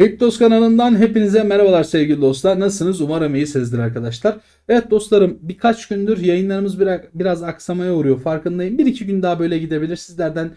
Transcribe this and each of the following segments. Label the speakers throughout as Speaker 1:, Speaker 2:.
Speaker 1: Kriptos kanalından hepinize merhabalar sevgili dostlar. Nasılsınız? Umarım iyisinizdir arkadaşlar. Evet dostlarım birkaç gündür yayınlarımız biraz, biraz aksamaya uğruyor farkındayım. Bir iki gün daha böyle gidebilir. Sizlerden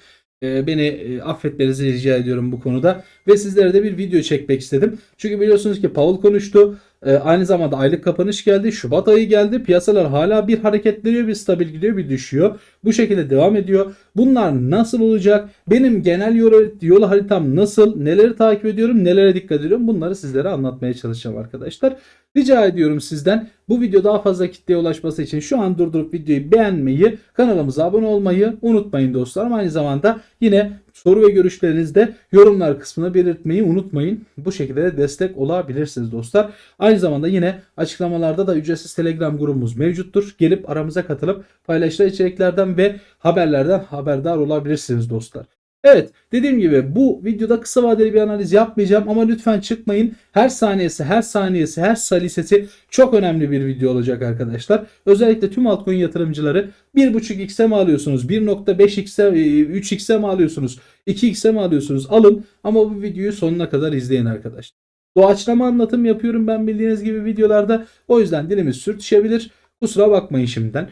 Speaker 1: e, beni e, affetmenizi rica ediyorum bu konuda. Ve sizlere de bir video çekmek istedim. Çünkü biliyorsunuz ki Paul konuştu. E, aynı zamanda aylık kapanış geldi. Şubat ayı geldi. Piyasalar hala bir hareketleniyor, bir stabil gidiyor, bir düşüyor. Bu şekilde devam ediyor. Bunlar nasıl olacak? Benim genel yol, yol haritam nasıl? Neleri takip ediyorum? Nelere dikkat ediyorum? Bunları sizlere anlatmaya çalışacağım arkadaşlar. Rica ediyorum sizden bu video daha fazla kitleye ulaşması için şu an durdurup videoyu beğenmeyi, kanalımıza abone olmayı unutmayın dostlarım. Aynı zamanda yine soru ve görüşlerinizi de yorumlar kısmına belirtmeyi unutmayın. Bu şekilde de destek olabilirsiniz dostlar. Aynı zamanda yine açıklamalarda da ücretsiz Telegram grubumuz mevcuttur. Gelip aramıza katılıp paylaşılan içeriklerden ve haberlerden haberdar olabilirsiniz dostlar. Evet dediğim gibi bu videoda kısa vadeli bir analiz yapmayacağım ama lütfen çıkmayın. Her saniyesi, her saniyesi, her salisesi çok önemli bir video olacak arkadaşlar. Özellikle tüm altcoin yatırımcıları 1.5x'e mi alıyorsunuz? 1.5x'e, 3x'e mi alıyorsunuz? 2x'e mi alıyorsunuz? Alın ama bu videoyu sonuna kadar izleyin arkadaşlar. Doğaçlama anlatım yapıyorum ben bildiğiniz gibi videolarda. O yüzden dilimiz sürtüşebilir. Kusura bakmayın şimdiden.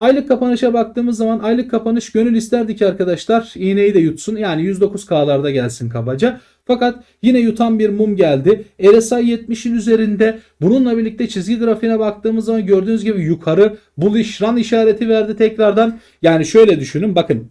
Speaker 1: Aylık kapanışa baktığımız zaman aylık kapanış gönül isterdi ki arkadaşlar iğneyi de yutsun. Yani 109K'larda gelsin kabaca. Fakat yine yutan bir mum geldi. RSI 70'in üzerinde. Bununla birlikte çizgi grafiğine baktığımız zaman gördüğünüz gibi yukarı bullish run işareti verdi tekrardan. Yani şöyle düşünün bakın.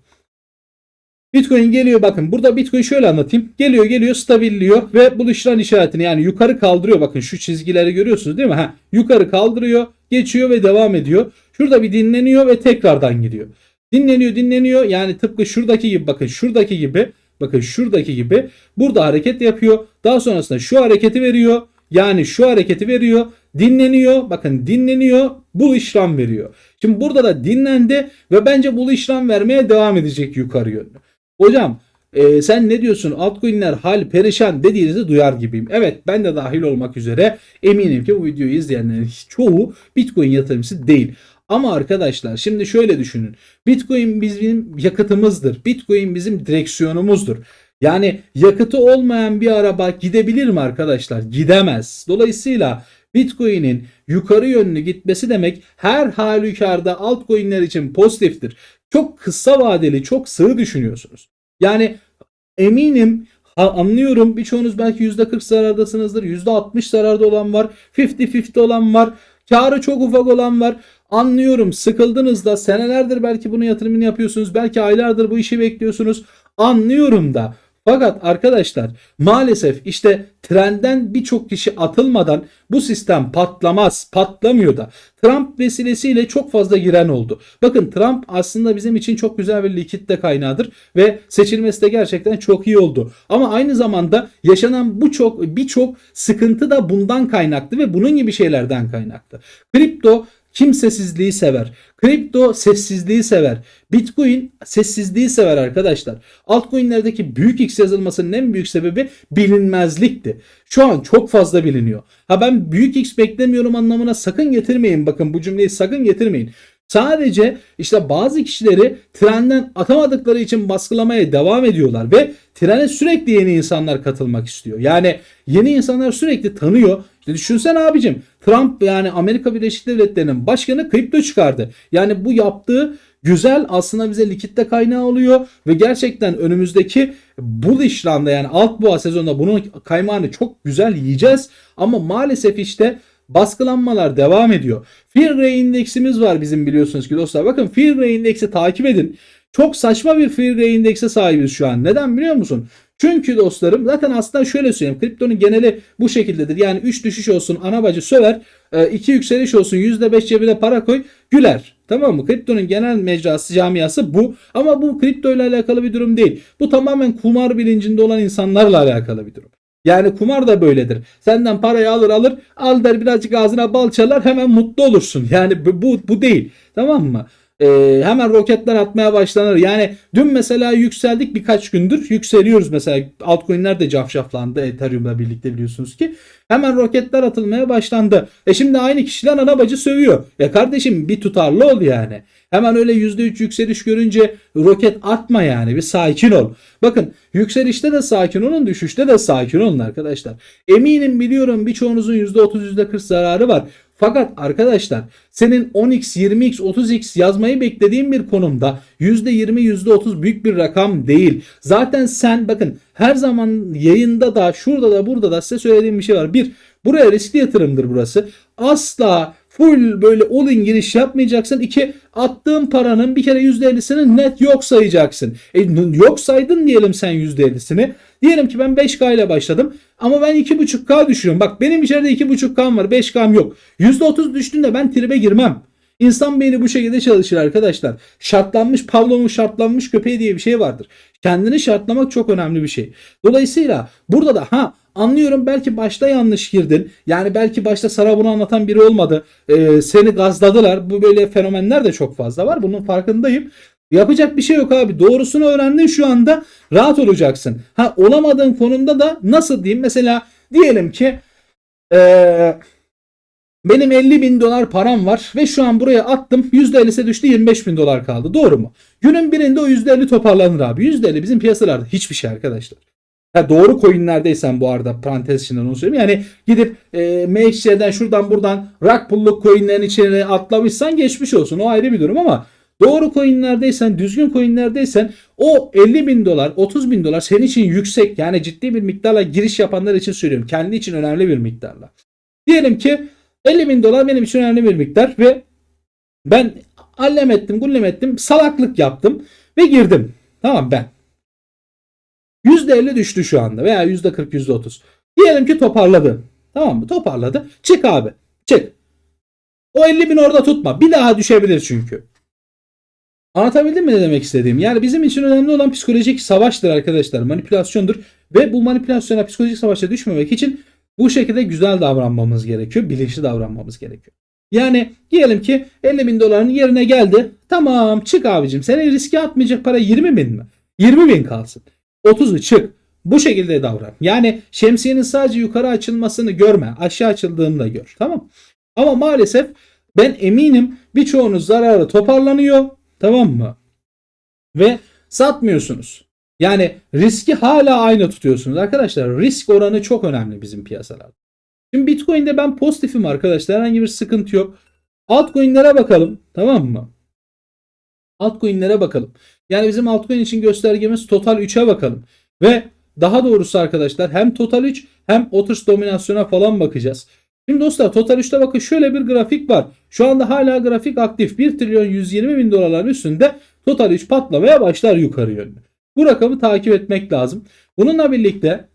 Speaker 1: Bitcoin geliyor bakın burada Bitcoin şöyle anlatayım. Geliyor geliyor stabilliyor ve bullish run işaretini yani yukarı kaldırıyor. Bakın şu çizgileri görüyorsunuz değil mi? Ha, yukarı kaldırıyor, geçiyor ve devam ediyor. Şurada bir dinleniyor ve tekrardan gidiyor. Dinleniyor dinleniyor yani tıpkı şuradaki gibi bakın şuradaki gibi bakın şuradaki gibi burada hareket yapıyor. Daha sonrasında şu hareketi veriyor. Yani şu hareketi veriyor. Dinleniyor. Bakın dinleniyor. Bu işlem veriyor. Şimdi burada da dinlendi ve bence bu işlem vermeye devam edecek yukarı yönlü. Hocam e, sen ne diyorsun altcoin'ler hal perişan dediğinizi duyar gibiyim. Evet ben de dahil olmak üzere eminim ki bu videoyu izleyenlerin çoğu bitcoin yatırımcısı değil. Ama arkadaşlar şimdi şöyle düşünün. Bitcoin bizim yakıtımızdır. Bitcoin bizim direksiyonumuzdur. Yani yakıtı olmayan bir araba gidebilir mi arkadaşlar? Gidemez. Dolayısıyla Bitcoin'in yukarı yönlü gitmesi demek her halükarda altcoin'ler için pozitiftir. Çok kısa vadeli, çok sığ düşünüyorsunuz. Yani eminim anlıyorum birçoğunuz belki %40 zarardasınızdır. %60 zararda olan var. 50-50 olan var. Karı çok ufak olan var. Anlıyorum sıkıldınız da senelerdir belki bunu yatırımını yapıyorsunuz. Belki aylardır bu işi bekliyorsunuz. Anlıyorum da. Fakat arkadaşlar maalesef işte trenden birçok kişi atılmadan bu sistem patlamaz, patlamıyor da. Trump vesilesiyle çok fazla giren oldu. Bakın Trump aslında bizim için çok güzel bir likitte kaynağıdır ve seçilmesi de gerçekten çok iyi oldu. Ama aynı zamanda yaşanan bu çok birçok sıkıntı da bundan kaynaklı ve bunun gibi şeylerden kaynaklı. Kripto kimsesizliği sever. Kripto sessizliği sever. Bitcoin sessizliği sever arkadaşlar. Altcoin'lerdeki büyük X yazılmasının en büyük sebebi bilinmezlikti. Şu an çok fazla biliniyor. Ha ben büyük X beklemiyorum anlamına sakın getirmeyin. Bakın bu cümleyi sakın getirmeyin. Sadece işte bazı kişileri trenden atamadıkları için baskılamaya devam ediyorlar ve trene sürekli yeni insanlar katılmak istiyor. Yani yeni insanlar sürekli tanıyor. İşte düşünsen abicim Trump yani Amerika Birleşik Devletleri'nin başkanı kripto çıkardı. Yani bu yaptığı güzel aslında bize likitte kaynağı oluyor ve gerçekten önümüzdeki bu işlemde yani alt boğa sezonunda bunun kaymağını çok güzel yiyeceğiz ama maalesef işte baskılanmalar devam ediyor. Fear Ray indeksimiz var bizim biliyorsunuz ki dostlar. Bakın Fear Ray indeksi takip edin. Çok saçma bir Fear Ray indekse sahibiz şu an. Neden biliyor musun? Çünkü dostlarım zaten aslında şöyle söyleyeyim. Kriptonun geneli bu şekildedir. Yani 3 düşüş olsun ana bacı söver. 2 yükseliş olsun %5 cebine para koy güler. Tamam mı? Kriptonun genel mecrası camiası bu. Ama bu kripto ile alakalı bir durum değil. Bu tamamen kumar bilincinde olan insanlarla alakalı bir durum. Yani kumar da böyledir. Senden parayı alır alır al der birazcık ağzına bal çalar hemen mutlu olursun. Yani bu, bu değil. Tamam mı? Ee, hemen roketler atmaya başlanır. Yani dün mesela yükseldik birkaç gündür. Yükseliyoruz mesela. Altcoin'ler de cafcaflandı Ethereum'la birlikte biliyorsunuz ki. Hemen roketler atılmaya başlandı. E şimdi aynı kişiler ana bacı sövüyor. Ya kardeşim bir tutarlı ol yani. Hemen öyle %3 yükseliş görünce roket atma yani. Bir sakin ol. Bakın yükselişte de sakin olun, düşüşte de sakin olun arkadaşlar. Eminim biliyorum birçoğunuzun %30 %40 zararı var. Fakat arkadaşlar senin 10x, 20x, 30x yazmayı beklediğin bir konumda %20, %30 büyük bir rakam değil. Zaten sen bakın her zaman yayında da şurada da burada da size söylediğim bir şey var. Bir, buraya riskli yatırımdır burası. Asla full böyle all in giriş yapmayacaksın. İki, attığın paranın bir kere %50'sini net yok sayacaksın. E, yok saydın diyelim sen %50'sini. Diyelim ki ben 5K ile başladım ama ben 2.5K düşürüyorum. Bak benim içeride 2.5K'm var 5K'm yok. %30 düştüğünde ben tribe girmem. İnsan beyni bu şekilde çalışır arkadaşlar. Şartlanmış Pavlov'un şartlanmış köpeği diye bir şey vardır. Kendini şartlamak çok önemli bir şey. Dolayısıyla burada da ha anlıyorum belki başta yanlış girdin. Yani belki başta sana bunu anlatan biri olmadı. Ee, seni gazladılar. Bu böyle fenomenler de çok fazla var. Bunun farkındayım. Yapacak bir şey yok abi. Doğrusunu öğrendin şu anda rahat olacaksın. Ha olamadığın konumda da nasıl diyeyim? Mesela diyelim ki ee, benim 50 bin dolar param var ve şu an buraya attım. %50'se düştü 25 bin dolar kaldı. Doğru mu? Günün birinde o %50 toparlanır abi. %50 bizim piyasalarda hiçbir şey arkadaşlar. Ha, doğru coinlerdeysen bu arada parantez içinden onu söyleyeyim. Yani gidip e, MXC'den şuradan buradan rock pull'luk coinlerin içine atlamışsan geçmiş olsun. O ayrı bir durum ama Doğru coinlerdeysen, düzgün coinlerdeysen o 50 bin dolar, 30 bin dolar senin için yüksek yani ciddi bir miktarla giriş yapanlar için söylüyorum. Kendi için önemli bir miktarla. Diyelim ki 50 bin dolar benim için önemli bir miktar ve ben allem ettim, gullem ettim, salaklık yaptım ve girdim. Tamam ben. %50 düştü şu anda veya %40, %30. Diyelim ki toparladı. Tamam mı? Toparladı. Çık abi. Çık. O 50 bin orada tutma. Bir daha düşebilir çünkü. Anlatabildim mi ne demek istediğim? Yani bizim için önemli olan psikolojik savaştır arkadaşlar. Manipülasyondur. Ve bu manipülasyona psikolojik savaşa düşmemek için bu şekilde güzel davranmamız gerekiyor. Bilinçli davranmamız gerekiyor. Yani diyelim ki 50 bin doların yerine geldi. Tamam çık abicim. Seni riske atmayacak para 20 bin mi? 20 bin kalsın. 30'u çık. Bu şekilde davran. Yani şemsiyenin sadece yukarı açılmasını görme. Aşağı açıldığını da gör. Tamam. Ama maalesef ben eminim birçoğunuz zararı toparlanıyor. Tamam mı? Ve satmıyorsunuz. Yani riski hala aynı tutuyorsunuz. Arkadaşlar risk oranı çok önemli bizim piyasalarda. Şimdi Bitcoin'de ben pozitifim arkadaşlar. Herhangi bir sıkıntı yok. Altcoin'lere bakalım. Tamam mı? Altcoin'lere bakalım. Yani bizim altcoin için göstergemiz total 3'e bakalım. Ve daha doğrusu arkadaşlar hem total 3 hem oturuş dominasyona falan bakacağız. Şimdi dostlar Total 3'te bakın şöyle bir grafik var. Şu anda hala grafik aktif. 1 trilyon 120 bin dolarların üstünde Total 3 patlamaya başlar yukarı yönlü. Bu rakamı takip etmek lazım. Bununla birlikte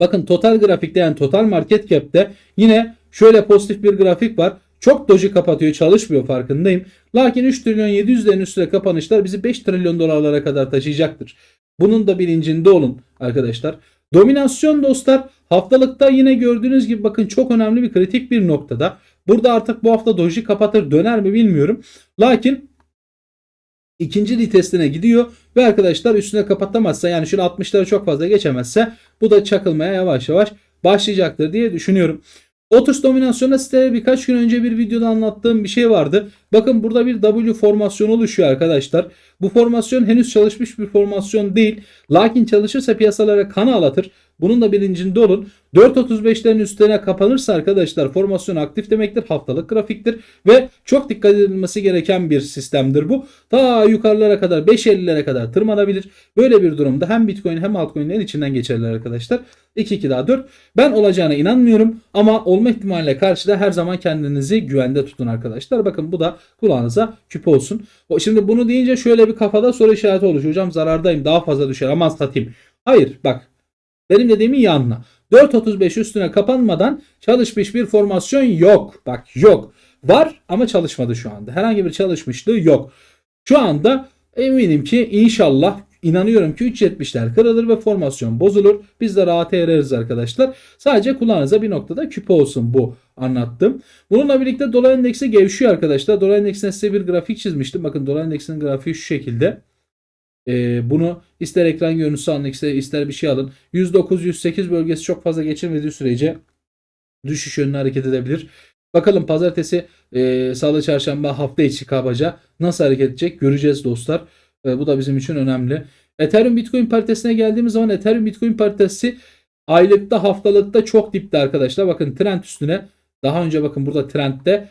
Speaker 1: bakın total grafikte yani total market cap'te yine şöyle pozitif bir grafik var. Çok doji kapatıyor çalışmıyor farkındayım. Lakin 3 trilyon 700'lerin üstüne kapanışlar bizi 5 trilyon dolarlara kadar taşıyacaktır. Bunun da bilincinde olun arkadaşlar. Dominasyon dostlar haftalıkta yine gördüğünüz gibi bakın çok önemli bir kritik bir noktada. Burada artık bu hafta doji kapatır döner mi bilmiyorum. Lakin ikinci litestine gidiyor ve arkadaşlar üstüne kapatamazsa yani şunu 60'ları çok fazla geçemezse bu da çakılmaya yavaş yavaş başlayacaktır diye düşünüyorum. Otus dominasyonda size birkaç gün önce bir videoda anlattığım bir şey vardı. Bakın burada bir W formasyonu oluşuyor arkadaşlar. Bu formasyon henüz çalışmış bir formasyon değil. Lakin çalışırsa piyasalara kan ağlatır. Bunun da bilincinde olun. 4.35'lerin üstüne kapanırsa arkadaşlar formasyon aktif demektir. Haftalık grafiktir. Ve çok dikkat edilmesi gereken bir sistemdir bu. Ta yukarılara kadar 5.50'lere kadar tırmanabilir. Böyle bir durumda hem Bitcoin hem altcoin'lerin içinden geçerler arkadaşlar. 2-2 daha 4. Ben olacağına inanmıyorum. Ama olma ihtimaline karşı da her zaman kendinizi güvende tutun arkadaşlar. Bakın bu da kulağınıza küp olsun. Şimdi bunu deyince şöyle bir kafada soru işareti oluşuyor. Hocam zarardayım daha fazla düşer aman satayım. Hayır bak benim dediğimi iyi anla. 4.35 üstüne kapanmadan çalışmış bir formasyon yok. Bak yok. Var ama çalışmadı şu anda. Herhangi bir çalışmışlığı yok. Şu anda eminim ki inşallah inanıyorum ki 3.70'ler kırılır ve formasyon bozulur. Biz de rahat ereriz arkadaşlar. Sadece kulağınıza bir noktada küpe olsun bu anlattım. Bununla birlikte dolar endeksi gevşiyor arkadaşlar. Dolar endeksine size bir grafik çizmiştim. Bakın dolar endeksinin grafiği şu şekilde. Ee, bunu ister ekran görüntüsü alın ister, ister bir şey alın. 109-108 bölgesi çok fazla geçirmediği sürece düşüş yönüne hareket edebilir. Bakalım pazartesi, e, salı, çarşamba hafta içi kabaca nasıl hareket edecek göreceğiz dostlar. E, bu da bizim için önemli. Ethereum Bitcoin paritesine geldiğimiz zaman Ethereum Bitcoin paritesi aylıkta haftalıkta çok dipte arkadaşlar. Bakın trend üstüne daha önce bakın burada trendde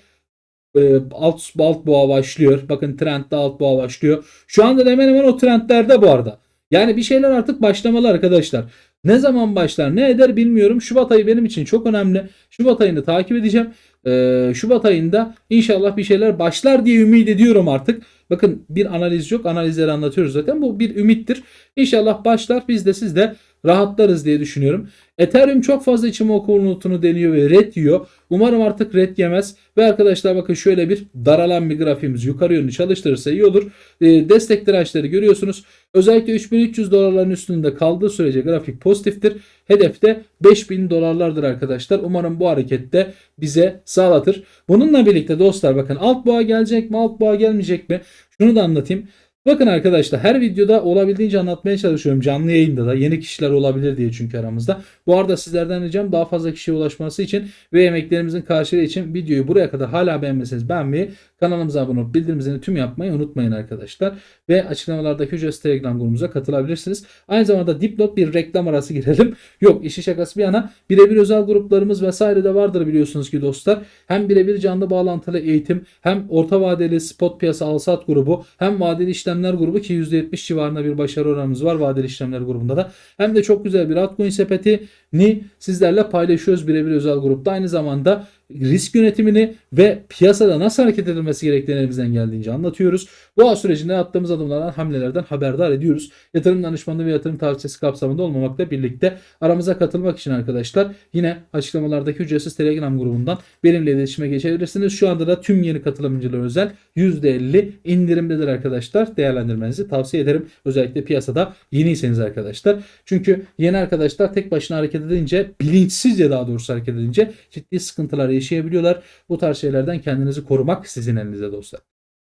Speaker 1: e, alt, alt boğa başlıyor. Bakın trendde alt boğa başlıyor. Şu anda da hemen hemen o trendlerde bu arada. Yani bir şeyler artık başlamalı arkadaşlar. Ne zaman başlar ne eder bilmiyorum. Şubat ayı benim için çok önemli. Şubat ayını takip edeceğim. Ee, Şubat ayında inşallah bir şeyler başlar diye ümit ediyorum artık. Bakın bir analiz yok. Analizleri anlatıyoruz zaten. Bu bir ümittir. İnşallah başlar. Biz de siz de rahatlarız diye düşünüyorum. Ethereum çok fazla içime oku notunu deniyor ve red yiyor. Umarım artık red yemez. Ve arkadaşlar bakın şöyle bir daralan bir grafiğimiz yukarı yönlü çalıştırırsa iyi olur. E, destek dirençleri görüyorsunuz. Özellikle 3300 dolarların üstünde kaldığı sürece grafik pozitiftir. Hedef de 5000 dolarlardır arkadaşlar. Umarım bu harekette bize sağlatır. Bununla birlikte dostlar bakın alt boğa gelecek mi alt boğa gelmeyecek mi? Şunu da anlatayım. Bakın arkadaşlar her videoda olabildiğince anlatmaya çalışıyorum. Canlı yayında da yeni kişiler olabilir diye çünkü aramızda. Bu arada sizlerden ricam daha fazla kişiye ulaşması için ve emeklerimizin karşılığı için videoyu buraya kadar hala beğenmeseniz beğenmeyi, kanalımıza abone olup bildirimleri tüm yapmayı unutmayın arkadaşlar. Ve açıklamalardaki ücretsiz Telegram grubumuza katılabilirsiniz. Aynı zamanda dipnot bir reklam arası girelim. Yok işi şakası bir yana birebir özel gruplarımız vesaire de vardır biliyorsunuz ki dostlar. Hem birebir canlı bağlantılı eğitim hem orta vadeli spot piyasa alsat grubu hem vadeli işlemler grubu ki %70 civarında bir başarı oranımız var vadeli işlemler grubunda da. Hem de çok güzel bir altcoin sepeti ni sizlerle paylaşıyoruz birebir özel grupta. Aynı zamanda risk yönetimini ve piyasada nasıl hareket edilmesi gerektiğini elimizden geldiğince anlatıyoruz. Bu sürecinde attığımız adımlardan, hamlelerden haberdar ediyoruz. Yatırım danışmanlığı ve yatırım tavsiyesi kapsamında olmamakla birlikte aramıza katılmak için arkadaşlar yine açıklamalardaki ücretsiz Telegram grubundan benimle iletişime geçebilirsiniz. Şu anda da tüm yeni katılımcılara özel %50 indirimdedir arkadaşlar. Değerlendirmenizi tavsiye ederim. Özellikle piyasada yeniyseniz arkadaşlar. Çünkü yeni arkadaşlar tek başına hareket edince bilinçsizce daha doğrusu hareket edince ciddi sıkıntılar yaşayabiliyorlar. Bu tarz şeylerden kendinizi korumak sizin elinizde dostlar.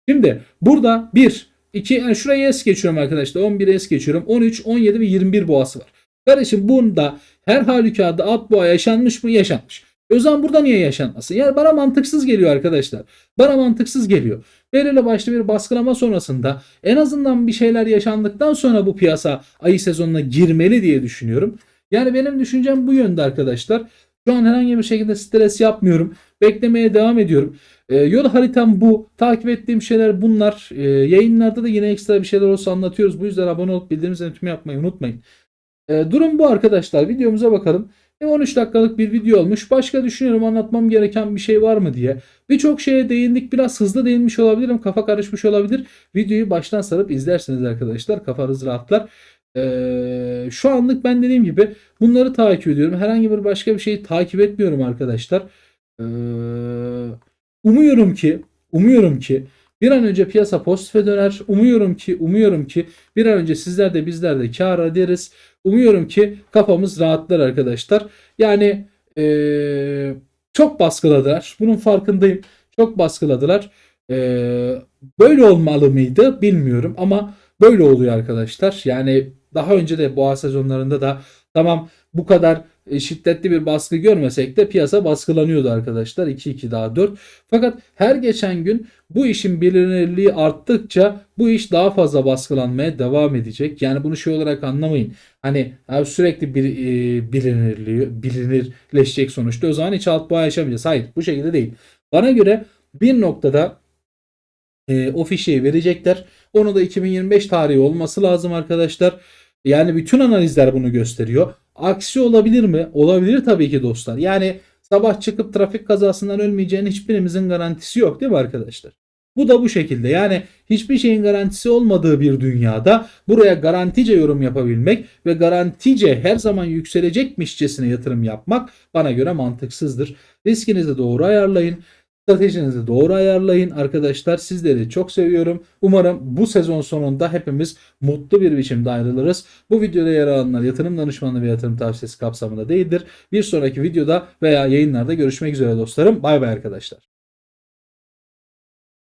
Speaker 1: Şimdi burada 1, 2, yani şuraya es geçiyorum arkadaşlar. 11 es geçiyorum. 13, 17 ve 21 boğası var. Kardeşim bunda her halükarda alt boğa yaşanmış mı? Yaşanmış. O zaman burada niye yaşanmasın? Yani bana mantıksız geliyor arkadaşlar. Bana mantıksız geliyor. Belirli başlı bir baskılama sonrasında en azından bir şeyler yaşandıktan sonra bu piyasa ayı sezonuna girmeli diye düşünüyorum. Yani benim düşüncem bu yönde arkadaşlar. Şu an herhangi bir şekilde stres yapmıyorum. Beklemeye devam ediyorum. E, yol haritam bu. Takip ettiğim şeyler bunlar. E, yayınlarda da yine ekstra bir şeyler olsa anlatıyoruz. Bu yüzden abone olup bildirimleri tüm yapmayı unutmayın. E, durum bu arkadaşlar. Videomuza bakalım. E, 13 dakikalık bir video olmuş. Başka düşünüyorum anlatmam gereken bir şey var mı diye. Birçok şeye değindik. Biraz hızlı değinmiş olabilirim. Kafa karışmış olabilir. Videoyu baştan sarıp izlerseniz arkadaşlar kafanız rahatlar. Ee, şu anlık ben dediğim gibi bunları takip ediyorum. Herhangi bir başka bir şeyi takip etmiyorum arkadaşlar. Ee, umuyorum ki umuyorum ki bir an önce piyasa pozitife döner. Umuyorum ki umuyorum ki bir an önce sizler de bizler de kar ederiz. Umuyorum ki kafamız rahatlar arkadaşlar. Yani ee, çok baskıladılar. Bunun farkındayım. Çok baskıladılar. Ee, böyle olmalı mıydı bilmiyorum ama böyle oluyor arkadaşlar. Yani daha önce de boğa sezonlarında da tamam bu kadar e, şiddetli bir baskı görmesek de piyasa baskılanıyordu arkadaşlar. 2-2 daha 4. Fakat her geçen gün bu işin bilinirliği arttıkça bu iş daha fazla baskılanmaya devam edecek. Yani bunu şey olarak anlamayın. Hani sürekli bir e, bilinirliği bilinirleşecek sonuçta. O zaman hiç alt boğa yaşamayacağız. Hayır bu şekilde değil. Bana göre bir noktada e, o fişeyi verecekler. Onu da 2025 tarihi olması lazım arkadaşlar. Yani bütün analizler bunu gösteriyor. Aksi olabilir mi? Olabilir tabii ki dostlar. Yani sabah çıkıp trafik kazasından ölmeyeceğinin hiçbirimizin garantisi yok değil mi arkadaşlar? Bu da bu şekilde. Yani hiçbir şeyin garantisi olmadığı bir dünyada buraya garantice yorum yapabilmek ve garantice her zaman yükselecekmişçesine yatırım yapmak bana göre mantıksızdır. Riskinizi doğru ayarlayın. Stratejinizi doğru ayarlayın arkadaşlar. Sizleri çok seviyorum. Umarım bu sezon sonunda hepimiz mutlu bir biçimde ayrılırız. Bu videoda yer alanlar yatırım danışmanlığı ve yatırım tavsiyesi kapsamında değildir. Bir sonraki videoda veya yayınlarda görüşmek üzere dostlarım. Bay bay arkadaşlar.